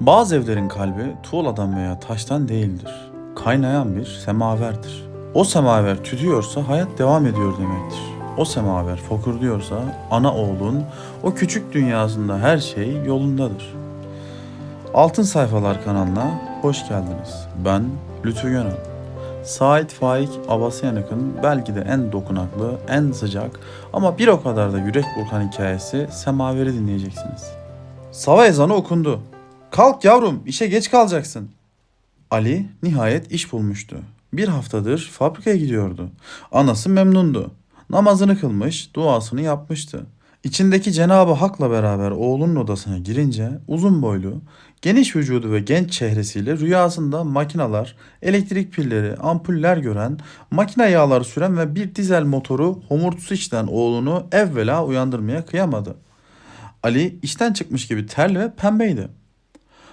Bazı evlerin kalbi tuğladan veya taştan değildir. Kaynayan bir semaverdir. O semaver tütüyorsa hayat devam ediyor demektir. O semaver fokurduyorsa ana oğlun o küçük dünyasında her şey yolundadır. Altın Sayfalar kanalına hoş geldiniz. Ben Lütfü Gönül. Sait Faik Abasyanık'ın belki de en dokunaklı, en sıcak ama bir o kadar da yürek burkan hikayesi Semaver'i dinleyeceksiniz. Sava ezanı okundu. Kalk yavrum, işe geç kalacaksın. Ali nihayet iş bulmuştu. Bir haftadır fabrikaya gidiyordu. Anası memnundu. Namazını kılmış, duasını yapmıştı. İçindeki Cenab-ı Hak'la beraber oğlunun odasına girince uzun boylu, geniş vücudu ve genç çehresiyle rüyasında makinalar, elektrik pilleri, ampuller gören, makine yağları süren ve bir dizel motoru homurtusu içten oğlunu evvela uyandırmaya kıyamadı. Ali işten çıkmış gibi terli ve pembeydi.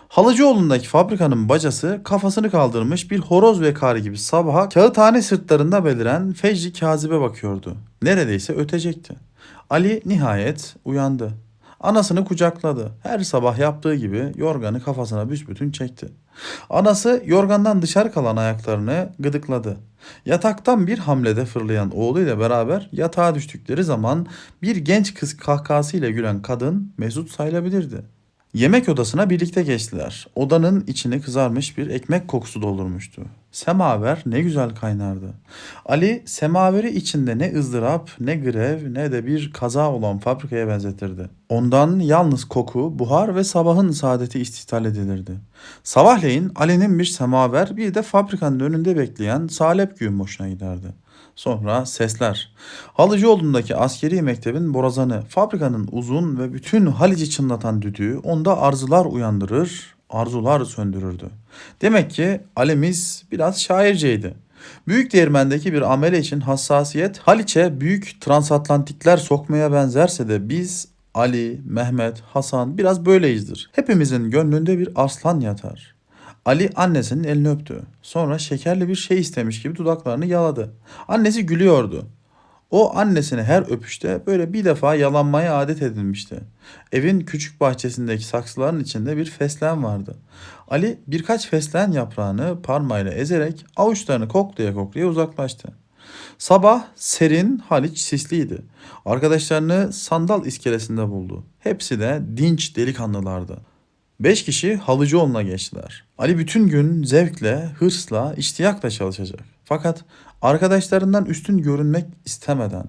Halıcıoğlu'ndaki fabrikanın bacası kafasını kaldırmış bir horoz vekarı gibi sabaha kağıthane sırtlarında beliren fecri kazibe bakıyordu. Neredeyse ötecekti. Ali nihayet uyandı. Anasını kucakladı. Her sabah yaptığı gibi yorganı kafasına büsbütün çekti. Anası yorgandan dışarı kalan ayaklarını gıdıkladı. Yataktan bir hamlede fırlayan oğluyla beraber yatağa düştükleri zaman bir genç kız kahkahasıyla gülen kadın Mesut sayılabilirdi. Yemek odasına birlikte geçtiler. Odanın içini kızarmış bir ekmek kokusu doldurmuştu. Semaver ne güzel kaynardı. Ali semaveri içinde ne ızdırap, ne grev, ne de bir kaza olan fabrikaya benzetirdi. Ondan yalnız koku, buhar ve sabahın saadeti istihtal edilirdi. Sabahleyin Ali'nin bir semaver bir de fabrikanın önünde bekleyen salep güğüm hoşuna giderdi. Sonra sesler. Halıcıoğlu'ndaki askeri mektebin borazanı, fabrikanın uzun ve bütün Halici çınlatan düdüğü onda arzular uyandırır, arzular söndürürdü. Demek ki Ali'miz biraz şairceydi. Büyük değirmendeki bir amele için hassasiyet Haliç'e büyük transatlantikler sokmaya benzerse de biz Ali, Mehmet, Hasan biraz böyleyizdir. Hepimizin gönlünde bir aslan yatar. Ali annesinin elini öptü. Sonra şekerli bir şey istemiş gibi dudaklarını yaladı. Annesi gülüyordu. O annesini her öpüşte böyle bir defa yalanmaya adet edinmişti. Evin küçük bahçesindeki saksıların içinde bir fesleğen vardı. Ali birkaç fesleğen yaprağını parmağıyla ezerek avuçlarını koklaya koklaya uzaklaştı. Sabah serin Haliç sisliydi. Arkadaşlarını sandal iskelesinde buldu. Hepsi de dinç delikanlılardı. Beş kişi Halıcıoğlu'na geçtiler. Ali bütün gün zevkle, hırsla, iştiyakla çalışacak. Fakat arkadaşlarından üstün görünmek istemeden.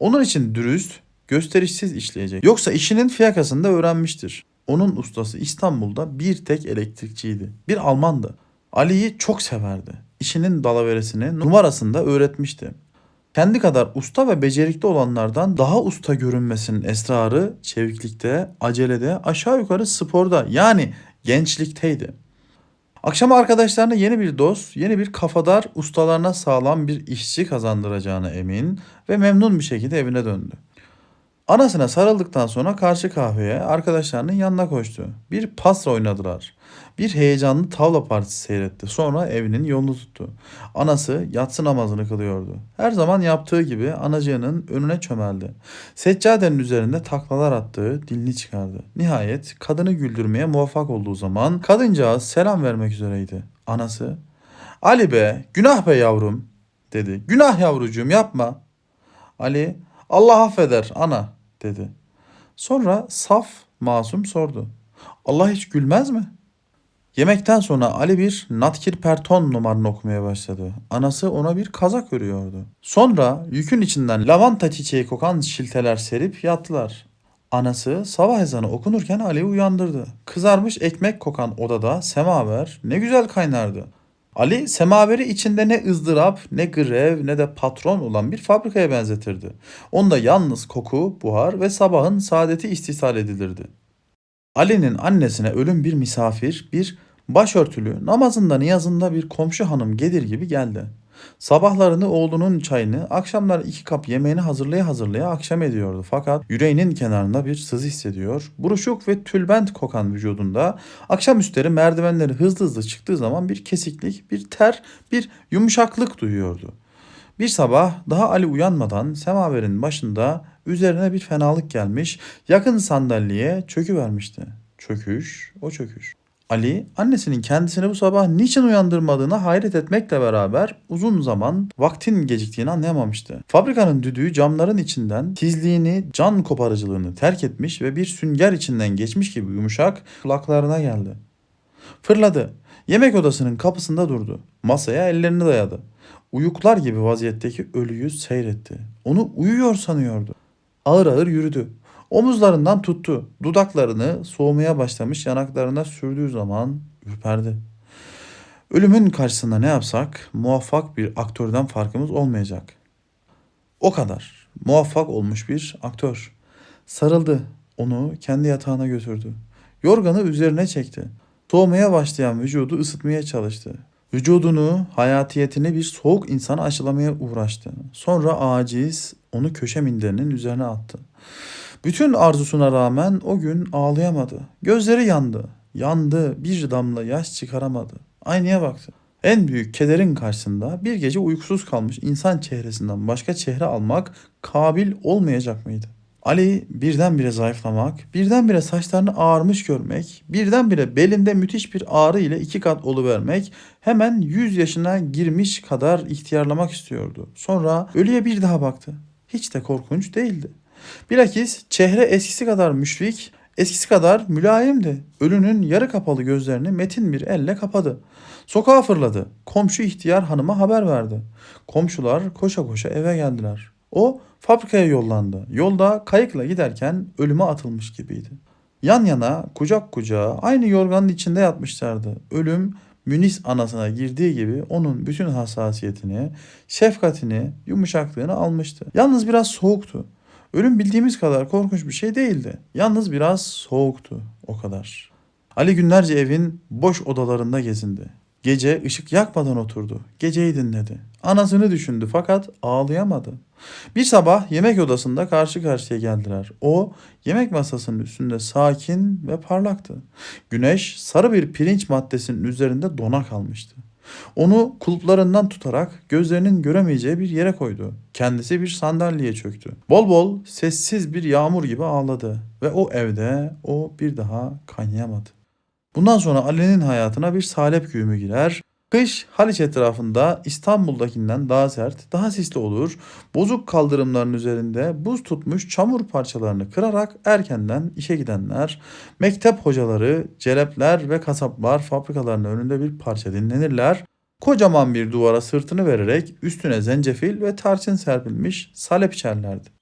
Onun için dürüst, gösterişsiz işleyecek. Yoksa işinin fiyakasını da öğrenmiştir. Onun ustası İstanbul'da bir tek elektrikçiydi. Bir Almandı. Ali'yi çok severdi. İşinin dalaveresini numarasında öğretmişti. Kendi kadar usta ve becerikli olanlardan daha usta görünmesinin esrarı çeviklikte, acelede, aşağı yukarı sporda yani gençlikteydi. Akşam arkadaşlarına yeni bir dost, yeni bir kafadar, ustalarına sağlam bir işçi kazandıracağına emin ve memnun bir şekilde evine döndü. Anasına sarıldıktan sonra karşı kahveye arkadaşlarının yanına koştu. Bir pas oynadılar. Bir heyecanlı tavla partisi seyretti. Sonra evinin yolunu tuttu. Anası yatsı namazını kılıyordu. Her zaman yaptığı gibi anacığının önüne çömeldi. Seccadenin üzerinde taklalar attığı dilini çıkardı. Nihayet kadını güldürmeye muvaffak olduğu zaman kadıncağız selam vermek üzereydi. Anası Ali be günah be yavrum dedi. Günah yavrucuğum yapma. Ali Allah affeder ana dedi. Sonra saf masum sordu. Allah hiç gülmez mi? Yemekten sonra Ali bir Natkir Perton numarını okumaya başladı. Anası ona bir kazak örüyordu. Sonra yükün içinden lavanta çiçeği kokan şilteler serip yattılar. Anası sabah ezanı okunurken Ali'yi uyandırdı. Kızarmış ekmek kokan odada semaver ne güzel kaynardı. Ali semaveri içinde ne ızdırap, ne grev, ne de patron olan bir fabrikaya benzetirdi. Onda yalnız koku, buhar ve sabahın saadeti istihsal edilirdi. Ali'nin annesine ölüm bir misafir, bir başörtülü, namazında niyazında bir komşu hanım gelir gibi geldi. Sabahlarını oğlunun çayını, akşamları iki kap yemeğini hazırlaya hazırlaya akşam ediyordu. Fakat yüreğinin kenarında bir sızı hissediyor. Buruşuk ve tülbent kokan vücudunda akşamüstleri merdivenleri hızlı hızlı çıktığı zaman bir kesiklik, bir ter, bir yumuşaklık duyuyordu. Bir sabah daha Ali uyanmadan semaverin başında üzerine bir fenalık gelmiş, yakın sandalyeye çöküvermişti. Çöküş, o çöküş. Ali, annesinin kendisini bu sabah niçin uyandırmadığına hayret etmekle beraber uzun zaman vaktin geciktiğini anlayamamıştı. Fabrikanın düdüğü camların içinden tizliğini, can koparıcılığını terk etmiş ve bir sünger içinden geçmiş gibi yumuşak kulaklarına geldi. Fırladı. Yemek odasının kapısında durdu. Masaya ellerini dayadı. Uyuklar gibi vaziyetteki ölüyü seyretti. Onu uyuyor sanıyordu. Ağır ağır yürüdü. Omuzlarından tuttu. Dudaklarını soğumaya başlamış yanaklarına sürdüğü zaman ürperdi. Ölümün karşısında ne yapsak muvaffak bir aktörden farkımız olmayacak. O kadar. Muvaffak olmuş bir aktör. Sarıldı. Onu kendi yatağına götürdü. Yorganı üzerine çekti. Soğumaya başlayan vücudu ısıtmaya çalıştı. Vücudunu, hayatiyetini bir soğuk insana aşılamaya uğraştı. Sonra aciz onu köşe minderinin üzerine attı. Bütün arzusuna rağmen o gün ağlayamadı. Gözleri yandı. Yandı. Bir damla yaş çıkaramadı. Aynaya baktı. En büyük kederin karşısında bir gece uykusuz kalmış insan çehresinden başka çehre almak kabil olmayacak mıydı? Ali birdenbire zayıflamak, birdenbire saçlarını ağarmış görmek, birdenbire belinde müthiş bir ağrı ile iki kat oluvermek, hemen 100 yaşına girmiş kadar ihtiyarlamak istiyordu. Sonra ölüye bir daha baktı. Hiç de korkunç değildi. Bilakis çehre eskisi kadar müşfik, eskisi kadar mülayimdi. Ölünün yarı kapalı gözlerini metin bir elle kapadı. Sokağa fırladı. Komşu ihtiyar hanıma haber verdi. Komşular koşa koşa eve geldiler. O fabrikaya yollandı. Yolda kayıkla giderken ölüme atılmış gibiydi. Yan yana, kucak kucağa aynı yorganın içinde yatmışlardı. Ölüm Münis anasına girdiği gibi onun bütün hassasiyetini, şefkatini, yumuşaklığını almıştı. Yalnız biraz soğuktu. Ölüm bildiğimiz kadar korkunç bir şey değildi. Yalnız biraz soğuktu o kadar. Ali günlerce evin boş odalarında gezindi. Gece ışık yakmadan oturdu. Geceyi dinledi. Anasını düşündü fakat ağlayamadı. Bir sabah yemek odasında karşı karşıya geldiler. O yemek masasının üstünde sakin ve parlaktı. Güneş sarı bir pirinç maddesinin üzerinde dona kalmıştı. Onu kulplarından tutarak gözlerinin göremeyeceği bir yere koydu. Kendisi bir sandalyeye çöktü. Bol bol sessiz bir yağmur gibi ağladı ve o evde o bir daha kaynayamadı. Bundan sonra Ali'nin hayatına bir salep güğümü girer. Kış Haliç etrafında İstanbul'dakinden daha sert, daha sisli olur. Bozuk kaldırımların üzerinde buz tutmuş çamur parçalarını kırarak erkenden işe gidenler, mektep hocaları, celepler ve kasaplar fabrikalarının önünde bir parça dinlenirler. Kocaman bir duvara sırtını vererek üstüne zencefil ve tarçın serpilmiş salep içerlerdi.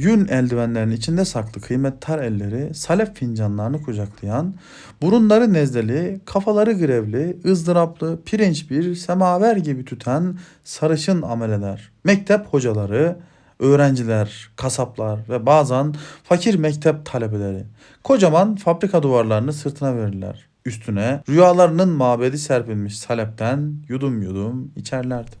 Yün eldivenlerin içinde saklı kıymettar elleri salep fincanlarını kucaklayan, burunları nezleli, kafaları grevli, ızdıraplı, pirinç bir semaver gibi tüten sarışın ameleler, mektep hocaları, öğrenciler, kasaplar ve bazen fakir mektep talebeleri kocaman fabrika duvarlarını sırtına verirler. Üstüne rüyalarının mabedi serpilmiş salepten yudum yudum içerlerdi.